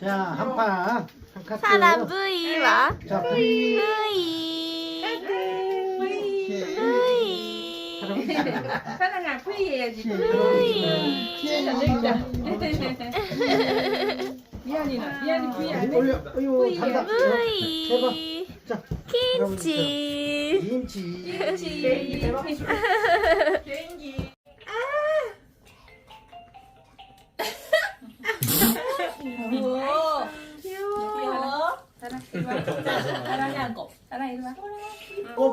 자, 한 판. 한 카트. 사람 V와 자, V. V 오케이. V 사랑아. V 미안이나 미안이 후이 안 해. 올려. 어유, 단다. V 자, 김치 김치. 개인기. 귀여워.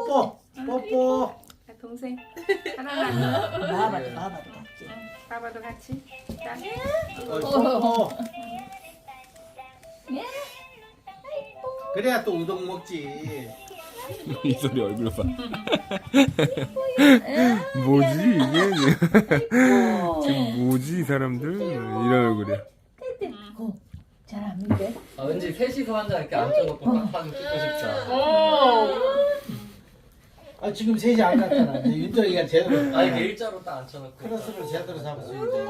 뽀뽀. 뽀뽀. 아, 동생. 사랑아. 나와봐도 나와봐도 같지. 바바도 같이. 자. 어, 뽀뽀. 그래야 또 우동 먹지. 이 소리 얼굴 봐. 뭐지 이게? 지금 뭐지 이 사람들 이런 얼굴이야. 고 잘하는데. 아, 왠지 셋이서 앉아 이렇게 앉혀놓고 딱 사진 찍고 싶다. 아, 지금 셋이 안 갔잖아. 이제 윤정이가 제대로. 아 이게 일자로 딱 앉혀놓고. 크로스를 제대로 잡았어, 이제.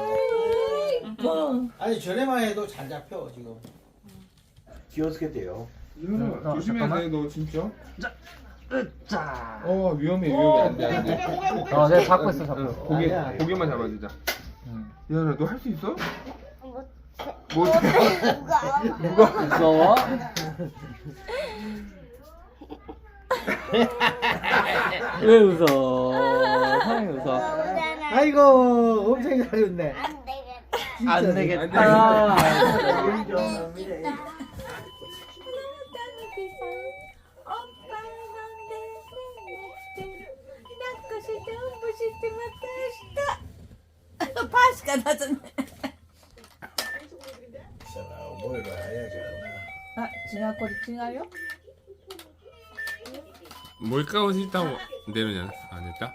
아니, 전에만 해도 잘 잡혀, 지금. 귀엽게 돼요. 이현아 조심해야 돼너 진짜. 자. 어 위험해 위험해 안 돼 안 돼. 어, 내가 잡고 있어 잡고. 어, 고개 아니야. 고개만 잡아주자. 이현아 너할 수 있어? 못해. 누가? 무서워? 왜 웃어? 사랑이 웃어. 아이고, 엄청 잘 웃네. 안 되겠다. 파스가 나잖아. 뭘 해야지. 아 지나거리 지 몰카고 싫다고 내려냐 안 했다?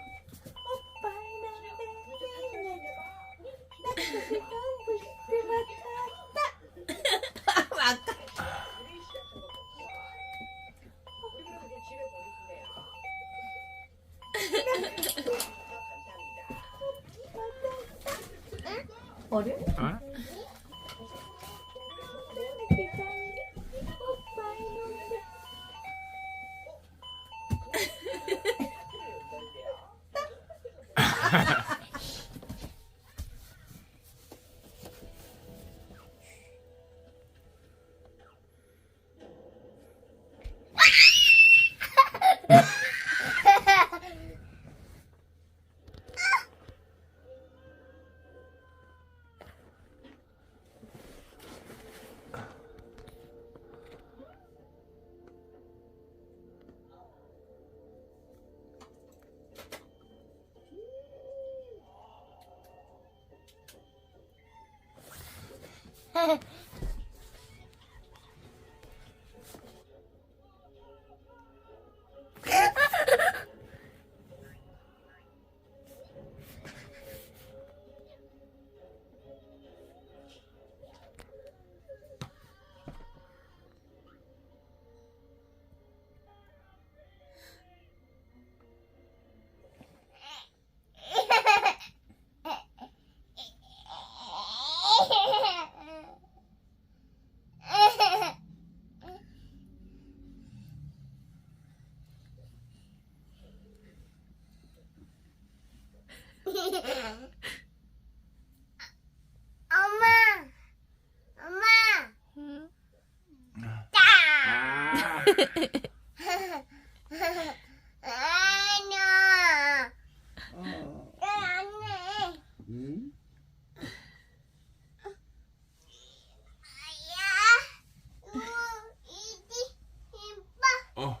아니야. 안 해. 응? 어.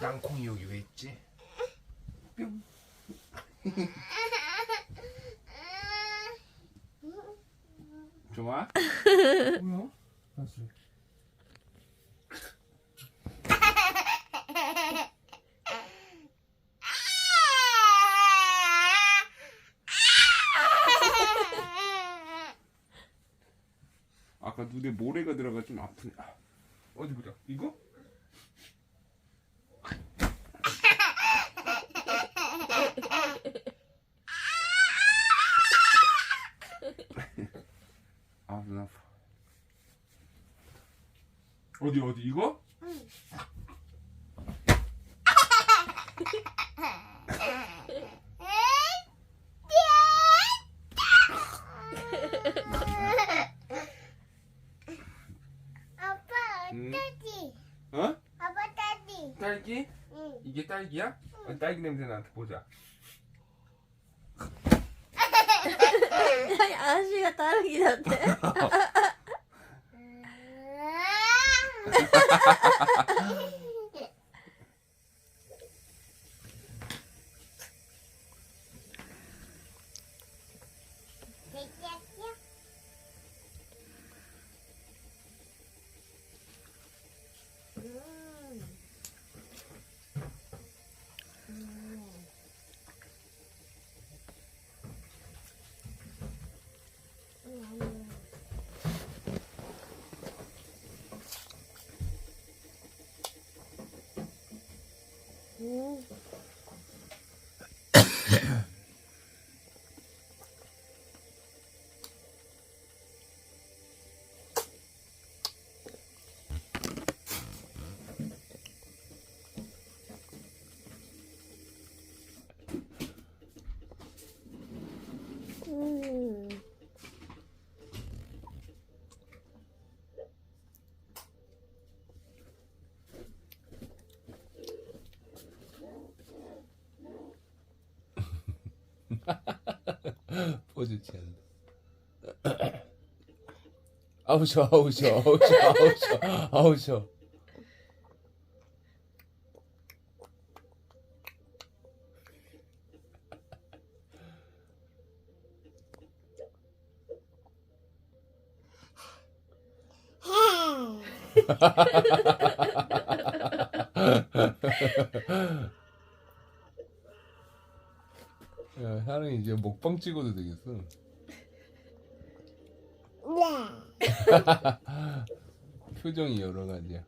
땅콩이 여기 왜 있지? 좋아? 아까 눈에 모래가 들어가 좀 아프네. 아, 어디 보자. 이거? 어디 어디 이거? 아빠 음. 어떠지? 어? 아빠 따지? 딸기? 응. 이게 딸기야? 어, 딸기 냄새 나한테 보자. 아저씨가 따르기 같대. Yeah. 포즈 취한다. 아우 셔 아우 셔 아우 셔 아우 셔 아우 셔. 야, 사랑이 이제 먹방 찍어도 되겠어. 표정이 여러 가지야.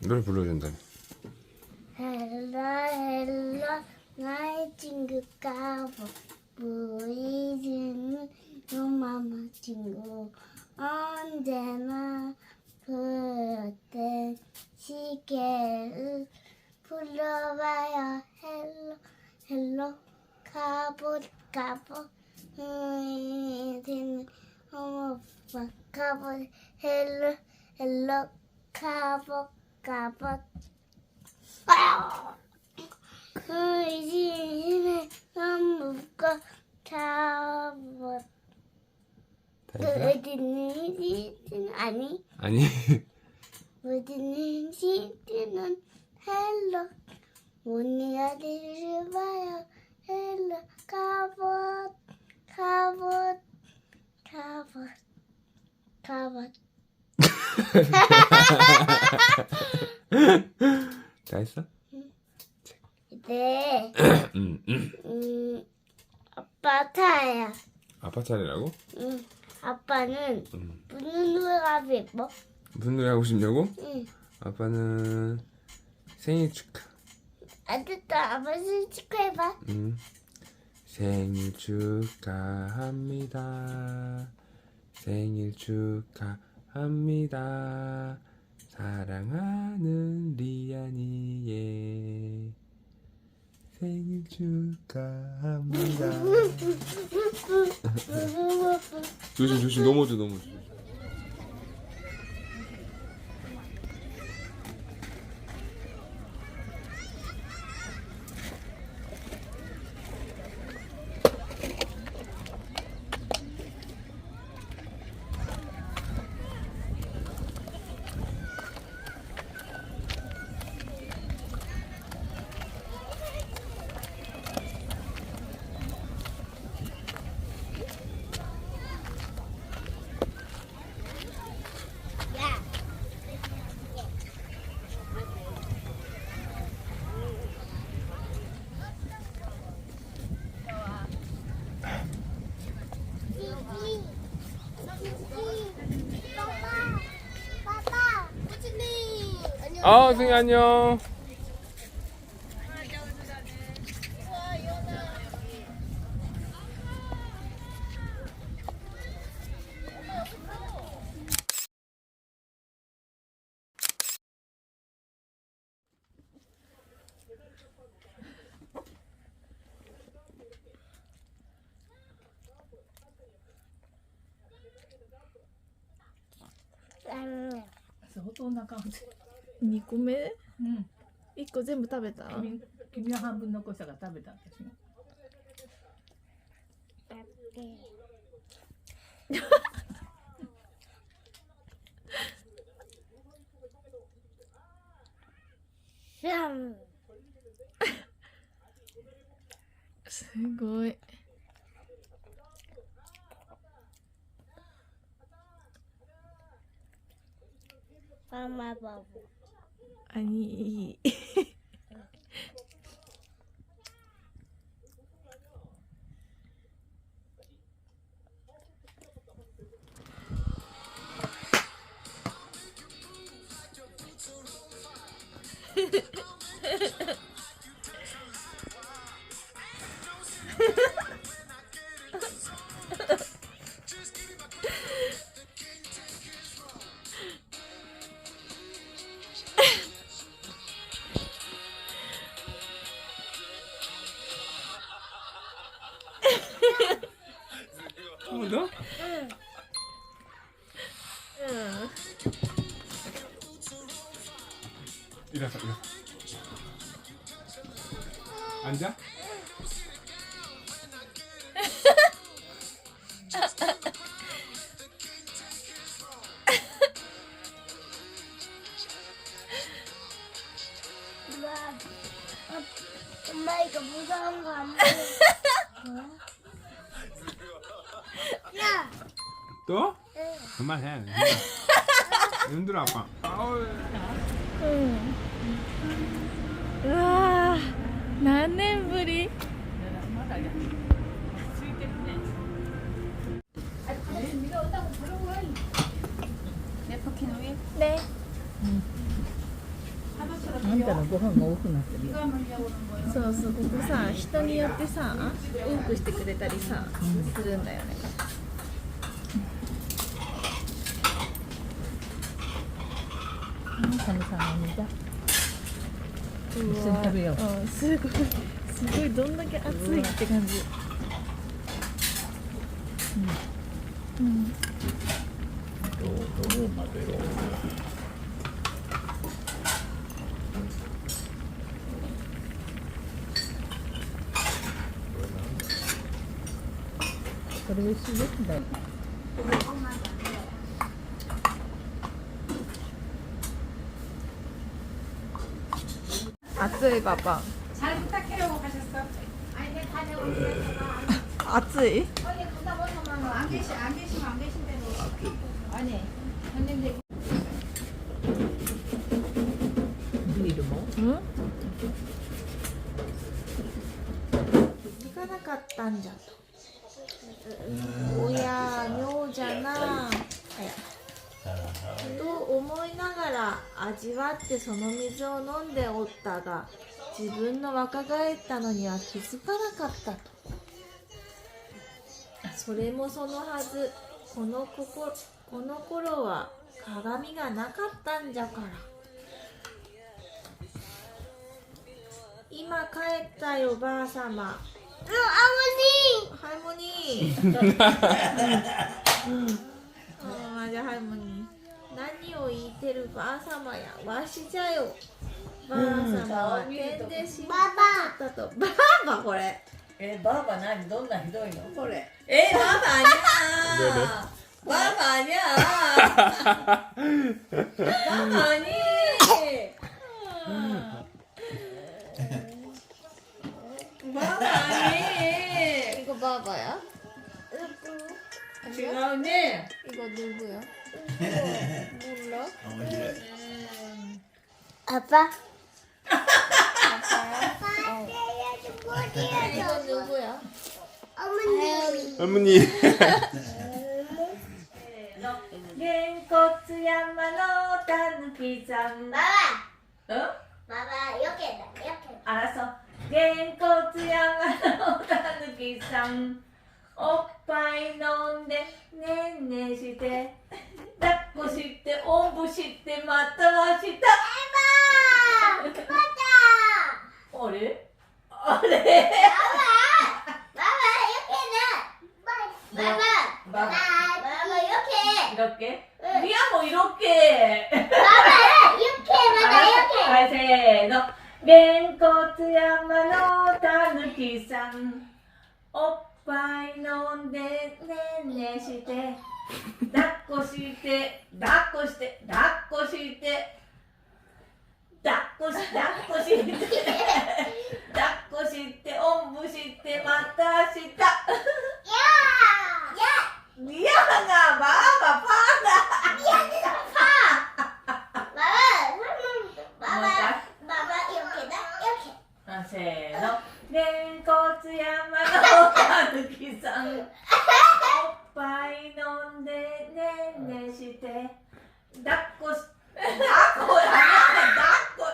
노래 불러준다. 헬로 헬로 나의 친구 까보 보이지는 너마마 친구 언제나 부르던 시계를 불러봐요 헬로 헬로 가보 가보 보이지는 어머 오빠. 가보 헬로 헬로 가보 가보 의심에 너무 했어? 어디는 시티는 아니 아니. 어디는 시티는 헬로 문이 어디를 봐요 헬로 가봇 가봇 가봇 가봇 다 했어? 네 응, 응. 음, 아빠 타야 아빠 차례라고? 응 아빠는 응. 무슨 노래가 예뻐? 무슨 노래 하고 싶냐고? 응 아빠는 생일 축하. 아직도 아빠 생일 축하해봐 응. 생일 축하합니다. 생일 축하합니다. 사랑하는 리 축하합니다. 조심 조심 넘어져 넘어져. 아, 승희 안녕. 部食べた？君君は半分残したから食べた私も。すごい。ママバブ。兄本当い 너? 응. 年ぶりね。あんたのご飯が多くなってるよ。そうそう、ここさ、人によってさ、多くしてくれたりさ、するんだよね。神様のだ。一緒に食べよううん、すごい。すごい。どんだけ熱いって感じ。うん、うん。これ美味しいですね 熱いパパ 잘 부탁해요 하셨어?熱い 안 계시 안 계시면 안 계신 대로 아니 형님들 ビールもうん行かなかったんじゃと親妙じゃなあや と思いながら味わってその水を飲んでおったが自分の若返ったのには気づかなかったと。それもそのはず。このこここの頃は鏡がなかったんじゃから。今帰ったよばあさまうんハーモニー。ハーモニー、うん、あじゃあハーモニー。何を言ってるばあさまやわしじゃよ。ばあさまは点で死んだバとばあばこれ。えバーバ何どんなひどいのこれ。 에 마마 아니야. 마마 아니야. 마마 아니. 마마 아니. 이거 봐봐요. 지나오네. 이거 누구야? 몰라. 어머니래. 아빠. 아빠. 이거 누구야? 어머니. 어머니. 겐코츠야마노타는 피자마. 어? 마마 이렇게 해, 이렇게. 알았어. 겐코츠야마노타는 피자마. おっぱい飲んでねんねして。抱っこしておんぶしてまた明日。エマー!ま たあれあれママママよけなママママママよけ色っけリアも色っけママよけママよけはいせー!のげんこつ山のたぬきさんおっぱい飲んでねんねして。抱っこして抱っこして抱っこして。抱っこし抱っこして。抱っこしておんぶしてまた明日。やー。やーリあせーの。れんこつ山のたぬきさん。おっぱい飲んでねんねして。抱っこし抱っこやな抱っこ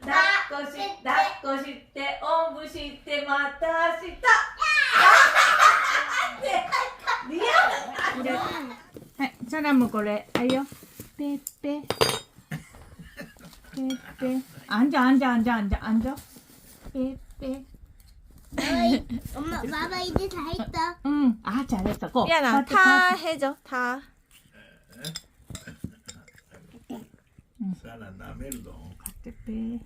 抱っこし抱っこしておんぶしてまた明日。はいサラもこれあいよ。ぺっぺぺっぺあんじゃあんじゃあんじゃあんじゃあんじゃぺっぺ 엄마 봐봐 이제 다 했다 응아 잘했어 고 미안아 파트, 다 파트. 해줘 다 さらなめるぞ 빼빼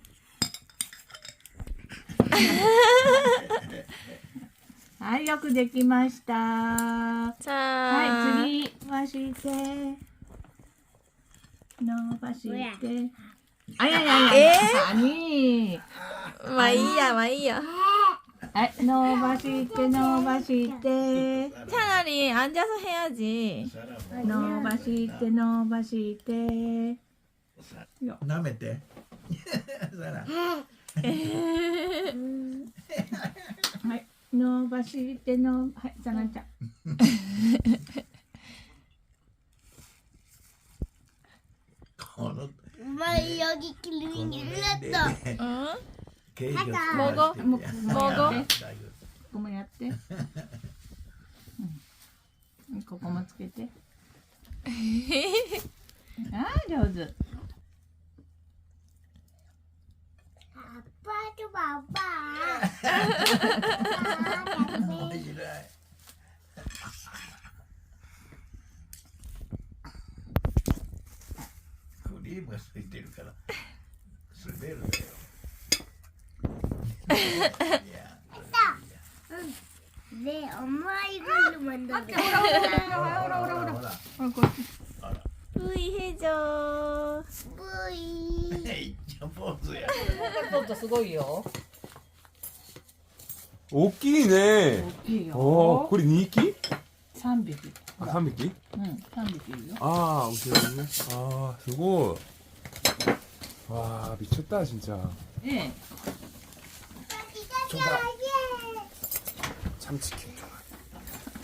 はいよくできましたは 자 い次回して伸ばしてあいやいやいやえ 아니 마이야 마이야 はい伸ばして伸ばして。チャラリーアンジャスヘアジ伸ばして伸ばして。舐めて。サラ、はい伸ばしてのはいサラちゃ。ん この Vai, jag gick in. 敬意を伝ここもやって、ここもつけて。あ上手。面白い。クリームがつい。てるから滑るね 네 엄마 이걸로 만들어 ほらほらほらほら 뿌이 해줘 뿌이 いっちゃポーズやちょっとすごいよ 大きいね大きいよおーこれ2匹3匹あ3匹うん3匹いるよああ後ろにねああすごいわあ미쳤다 진 짜 ね 참치캔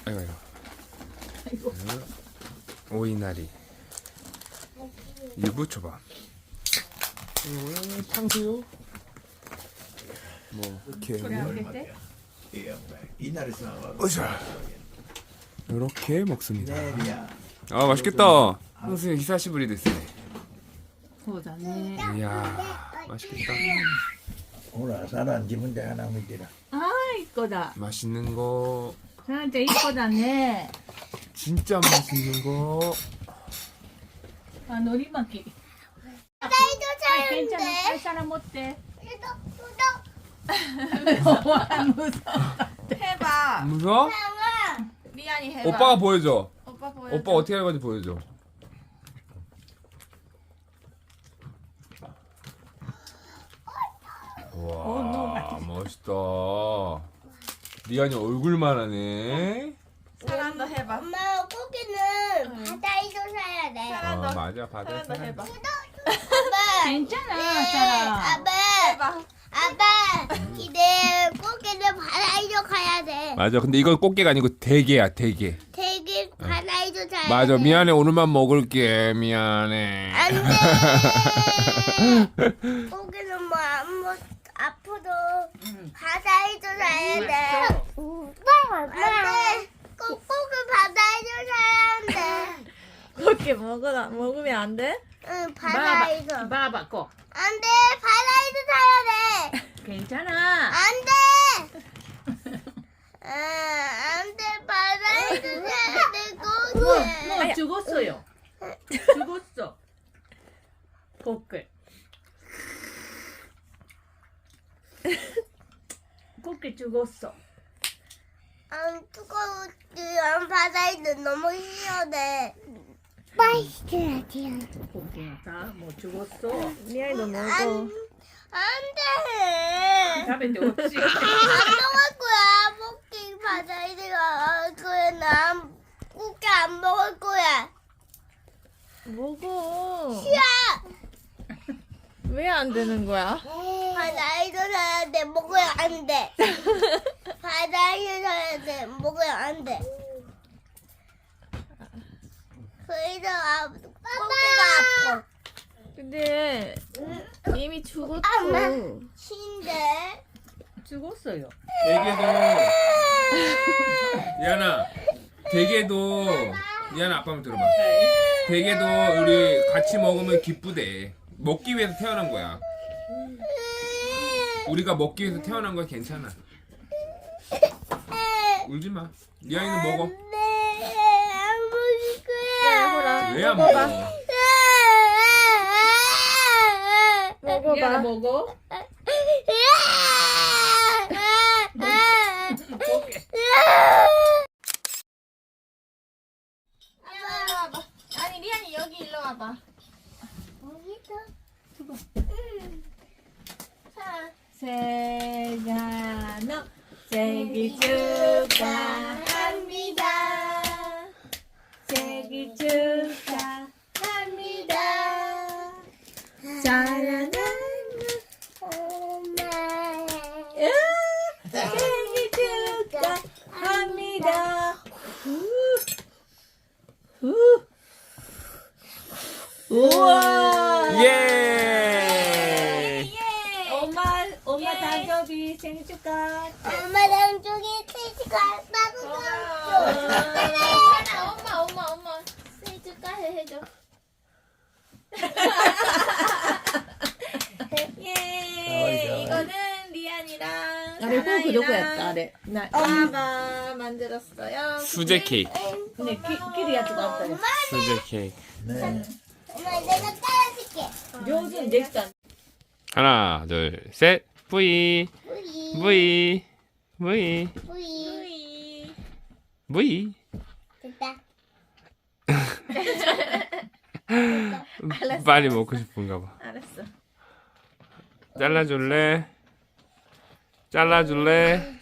아이고 아이고 오이나리 유부초밥 이거는 탕수육 뭐 이렇게 これ開けていやいなりさんは 으쌰 이렇게 먹습니다 ねえリア 아 맛있겠다 선생님 히사시부리 됐어요 そうだね 이야 맛있겠다 ほらさら自分で穴向いてるあー1個だ 맛있는 거 さなちゃん1個だね 진짜 맛있는 거 あ海苔巻き 나이도 はいけんちゃんは 사는데 い皿持って 뚜덕뚜덕 해봐 무서워? 리안이 해봐 오빠가 보여줘 오빠 보여줘 오빠 어떻게 하는 건지 보여줘 와 멋있다. 리안이 얼굴만 하네 사람도 해봐. 엄마 고기는 바다에서 사야 돼. 어, 사람도 맞아 바다에 사람도 해봐. 아빠 괜찮아 사라 아빠. 해봐. 아빠 이제 고기는 바다에서 가야 돼. 맞아 근데 이건 꽃게가 아니고 대게야 대게. 되게 바다에서 자야 맞아 돼. 미안해 오늘만 먹을게. 미안해. 안 돼. 고기는 뭐 아무 앞으로 바다에서 자야 돼. 안돼. 꼭 고기 바다에서 자야 돼. 그렇게 먹으라, 먹으면 안 돼? 응, 바다에서 바바 꼭. 안돼. 바다에서 자야 돼. 괜찮아. 안 돼. 아, 안 돼, 바다에서 살아야 돼, 거기. 뭐 죽었어요. 죽었어. 코끼. 곱게 죽었어. 안 뜨거운 안 바다에 너무 시원해. 맛있어야지. 곱게 뭐 죽었어. 미안해 너 먹어. 안 돼. 잡에 안 먹을 거야. 먹기 바다에 들어갈 거야. 난 국게 안 먹을 거야. 먹어. 싫어. 왜 안 되는 거야? 바다에서 살아야 돼. 먹어야 안 돼. 바다에서 살아야 돼. 먹어야 안 돼. 그래서 아, 고기가 아파. 근데 이미 죽었어. 신데. 죽었어요. 대게도 리안아 대게도 리안아 아빠 한번 들어봐 대게도 우리 같이 먹으면 기쁘대 먹기 위해서 태어난 거야 우리가 먹기 위해서 태어난 거야 괜찮아 울지 마 리안이는 먹어 네, 안 먹을 거야. 왜 안 먹어 먹어봐. 먹어. 아니 리안이 여기 일로 와봐. 세자노 생일 축하합니다. 생일 축하합니다. 사랑 수제 케이크 근데 키 키리 야트가 없다. 수제 케이크 네. 엄마 내가 따라줄게. 요즘 넥타. 하나 둘 셋 뿌이 우리 뿌이 뿌이 우리 뿌이 됐다. 빨리 먹고 싶은가 봐 알았어. 잘라줄래? 잘라줄래?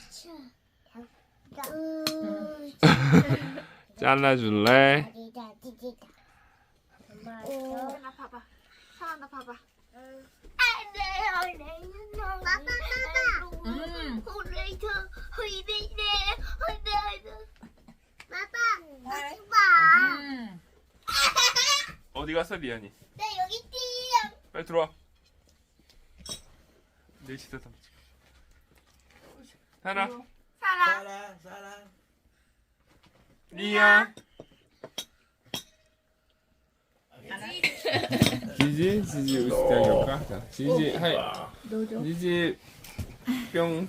봐. 음. 어디 갔어 리안이? 빨리 들어와 내 시대 담 하나 사랑 사랑. 리아 지지 지지 시대 할까? 자 지지 하이 지지 뿅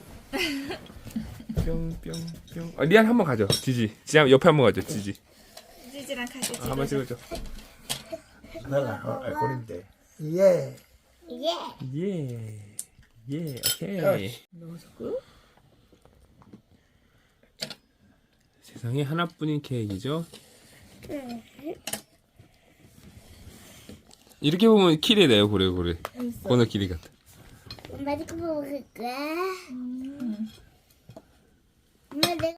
뿅뿅뿅 아, 리안 한번 가죠 지지 지지 한- 옆에 한번 가죠 지지 찌지랑 같이 아, 한번 찍어줘 나라 어, 고린데. 예. 예. 예. 예, 오케이. 세상에 하나뿐인 케이크죠? 이렇게 보면 키리네요, 고래, 고래. 번호 키리 같아. 엄마 이거 먹을 거야. 엄마 내가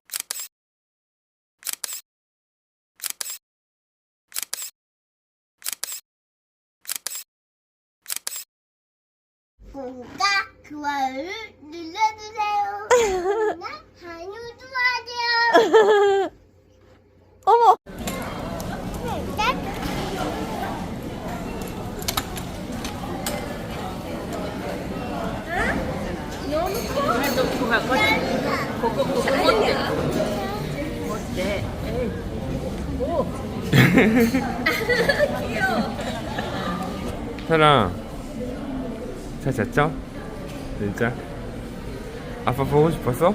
구독과 좋아요를 눌러주세요. 나 한유 좋아해요. 어머. 사랑, 잘 잤죠? 진짜? 아빠 보고 싶었어?